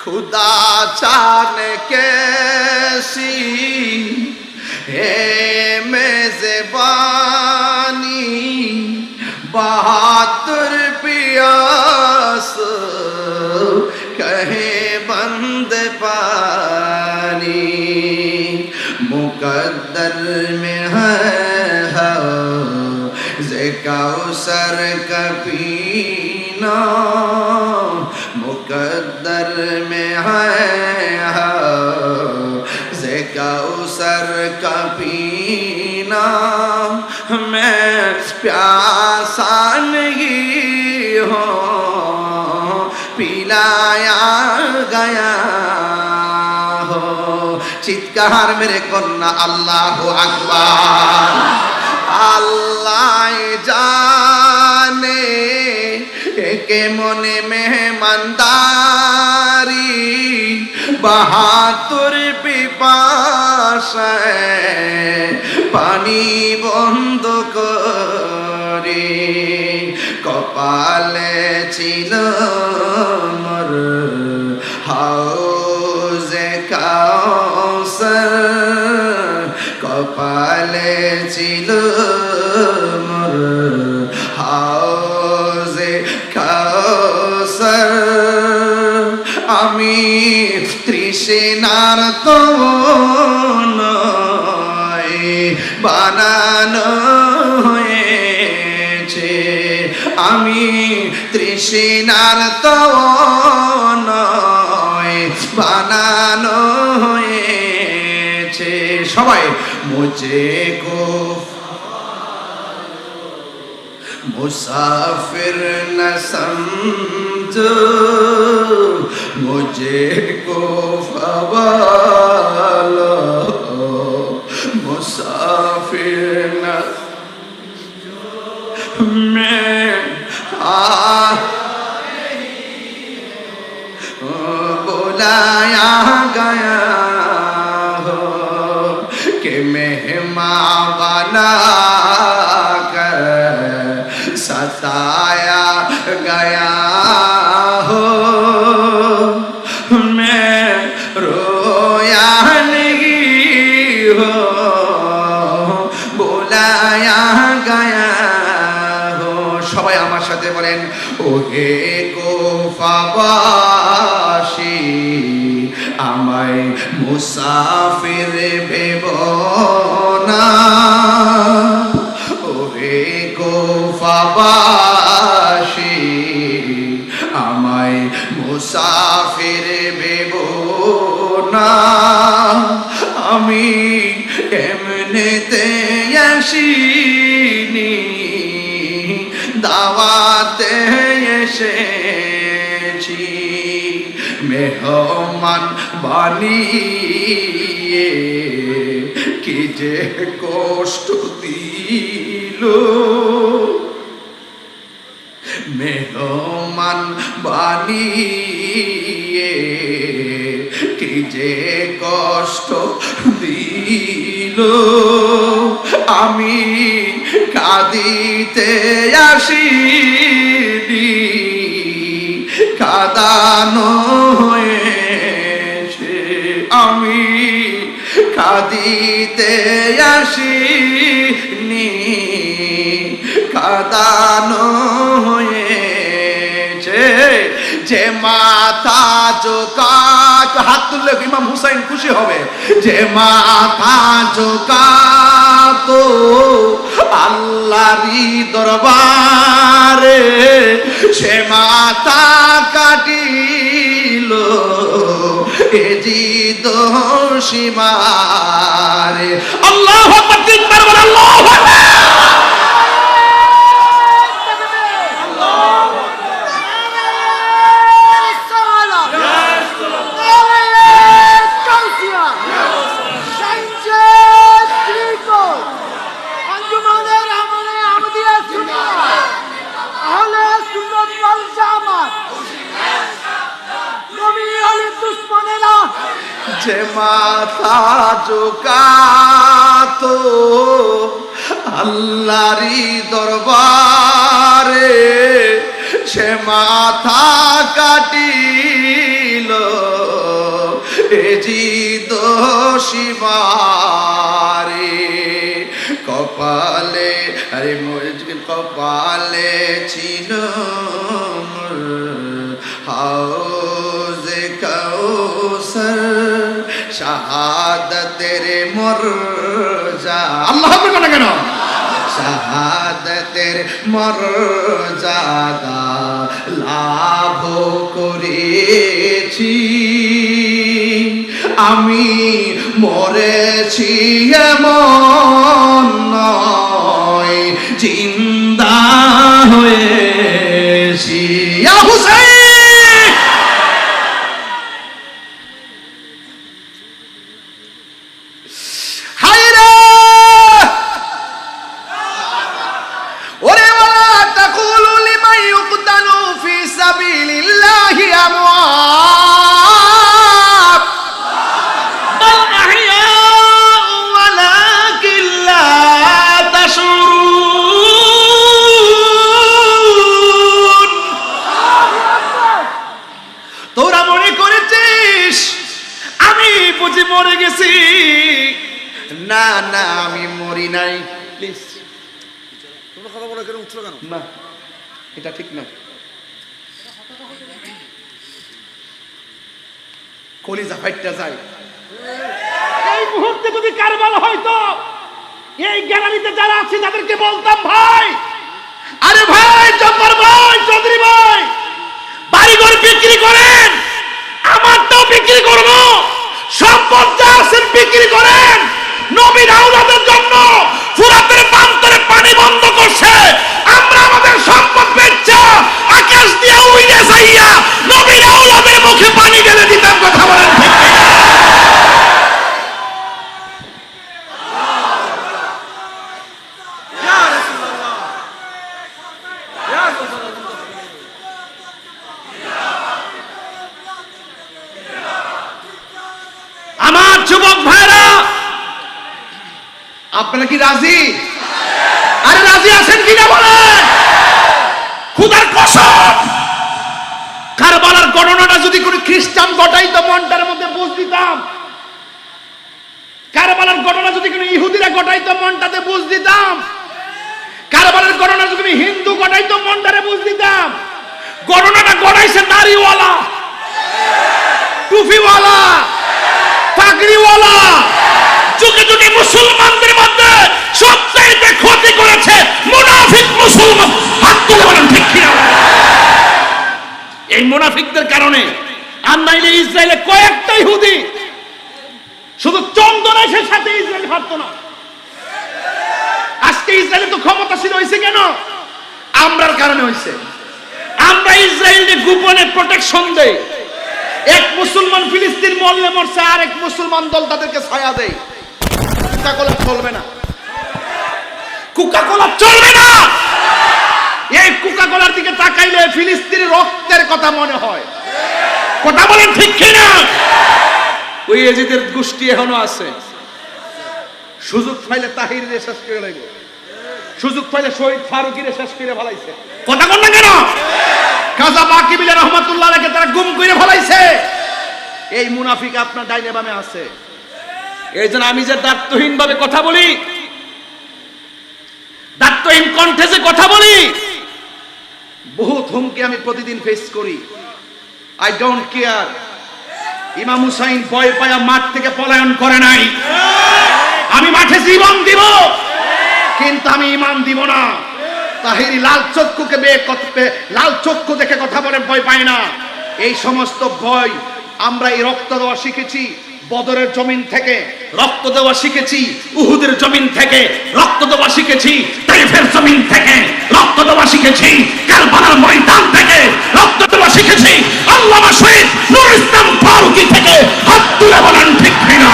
खुदा जाने कैसी है मेजबानी, बहादुर पियास, कहे बंद पानी, मुकद्दर में है कौसर कपीना कपीना मैं प्यासा नहीं हूँ पिलाया गया हो চিৎকার মেরে কন্যা আল্লাহ আকবার আল্লাহ জানে একে মনে মেহমানদারি বাহাতুর পিপাসায় পানি বন্ধ করে কপালে ছিল মোর। হাউজে কাউসার কপালে ছিল আমি তৃষ্ণার তো বানানো হয়েছে। আমি তৃষ্ণার তো বানানো হয়েছে। সবাই মুছে কো মুসাফির না সম مجھے کو فوالا مسافر میں آ بلایا گیا ہو کہ مہمہ والا کر ستا ওহে গোফাবাসী, আমায় মুসাফির ভেব না। ওহে গোফাবাসী, আমায় মুসাফির ভেব না। আমি এমনিতে আসিনি দাওয়াতে এসেছি। মেহমান বানিয়ে কি যে কষ্ট দিল। মেহমান বানিয়ে কি যে কষ্ট দিল। আমি কাঁদিতে আসিনি কাদানো হয়েছে আমি। কাঁদিতে আসিনি কাদানো হয়েছে। যে মাথা চোকা হাত তুললে ইমাম হুসাইন খুশি হবে। যে মাথা চোকা তো আল্লাহরি দরবারে সে মাতা কাটিল এ জি দোষিমারে আল্লাহ তিনবার আল্লাহু যে মাথা জোকাতো আল্লাহরি দরবারে, সে মাথা কাটিল জিদ শিবারে। কপালে, আরে কপালে ছিল হাউজে কাউসার। শাহাদতের মোর যা আল্লাহ না কেন? শাহাদতের মর্যাদা লাভ করেছি। আমি মরেছি এমন নয় জিন্দা হয়েছি ওয়ালাকিন লা তোরা মনে করেছিস আমি বুঝি মরে গেছি? না না আমি মরি নাই। প্লিজ তোমরা কথা বলে কেন উঠছো কেন? না এটা ঠিক না। কলিজা ফাইটটা যায়। এই মুহূর্তে যদি কারবাল হয়তো এই গ্যালারিতে যারা আছে তাদেরকে বলতাম ভাই! আরে ভাই জব্বার ভাই চৌধুরী ভাই বাড়িঘর বিক্রি করেন আমারটাও বিক্রি করব। সম্পদ যা আছেন বিক্রি করেন নবীন আউলাদের জন্য ফুরাতের প্রান্তরে পানি বন্ধ করছে আমরা আমাদের সম্পদ বেচা আকাশ দিয়ে উইলে যাইয়া নবীন আউলাদের মুখে পানি ঢেলে দিতাম কথা বলেন ঠিক কিনা? আমার যুবক ভাইরা আপনারা কি রাজি? আরে রাজি আছেন কিনা বলেন? খুদার কসম! কারবালার গণনাটা যদি কোনো খ্রিস্টান ঘটাইতো মনটার মধ্যে বুঝ দিতাম। কারবালার গণনা যদি কোনো ইহুদিরা ঘটাইতো মনটাতে বুঝ দিতাম। কারবালার গণনা যদি কোনো হিন্দু ঘটাইতো মনটারে বুঝ দিতাম। গণনাটা গড়াইছে নারীওয়ালা, টুপিওয়ালা, পাগড়িওয়ালা যুগে যুগে মুসলমানদের এই মুনাফিকদের কারণে ইসরায়েলে কয়েকটা ইহুদি শুধু সাথে ইসরায়েল না। আজকে তো ক্ষমতাশীল হয়েছে কেন? আমরার কারণে হয়েছে আমরা ইসরায়েলকে গোপনে প্রোটেকশন দেই। এক মুসলমান ফিলিস্তিন মরলে মরছে আর এক মুসলমান দল তাদেরকে ছায়া দেয় কুকা কোলা চলবে না। কুকা কোলা চলবে না! এই কুকা কোলার দিকে তাকাইলে ফিলিস্তিনের রক্তের কথা মনে হয়। কথা বলেন ঠিক কিনা? ওই এজিদের গোষ্ঠী এখনও আছে। সুযোগ পাইলে তাহির শেষ করে লাগবে সুযোগ পাইলে শহীদ ফারুকিরে শেষ করে ফেলাইছে। কথা বল না কেন? কাজা বাকি বিলে রহমতুল্লাহ তারা গুম করে ফেলাইছে। এই মুনাফিক আপনার ডাইনে বামে আছে। এই জন্য আমি যে দায়িত্বহীন ভাবে কথা বলি, দায়িত্বহীন কণ্ঠে যে কথা বলি বহুত হুমকি আমি প্রতিদিন ফেস করি। আই ডোন্ট কেয়ার ইমাম হুসাইন ভয় পায়া মাঠ থেকে পলায়ন করে নাই। আমি মাঠে জীবন দিব। কিন্তু আমি ইমান দিব না। তাহিরি লাল চক্ষুকে বে কত- লাল চক্ষু দেখে কথা বলে, ভয় পায় না। এই সমস্ত ভয় আমরা এই রক্ত দেওয়া শিখেছি। বদরের জমিন থেকে রক্ত দেওয়া শিখেছি, উহুদের জমিন থেকে রক্ত দেওয়া শিখেছি, তাইফের জমিন থেকে রক্ত দেওয়া শিখেছি, কারবালার ময়দান থেকে রক্ত দেওয়া শিখেছি, আল্লামা শহীদ নুর ইসলাম ফারুকি থেকে হাত তুলে বলেন ঠিক কিনা?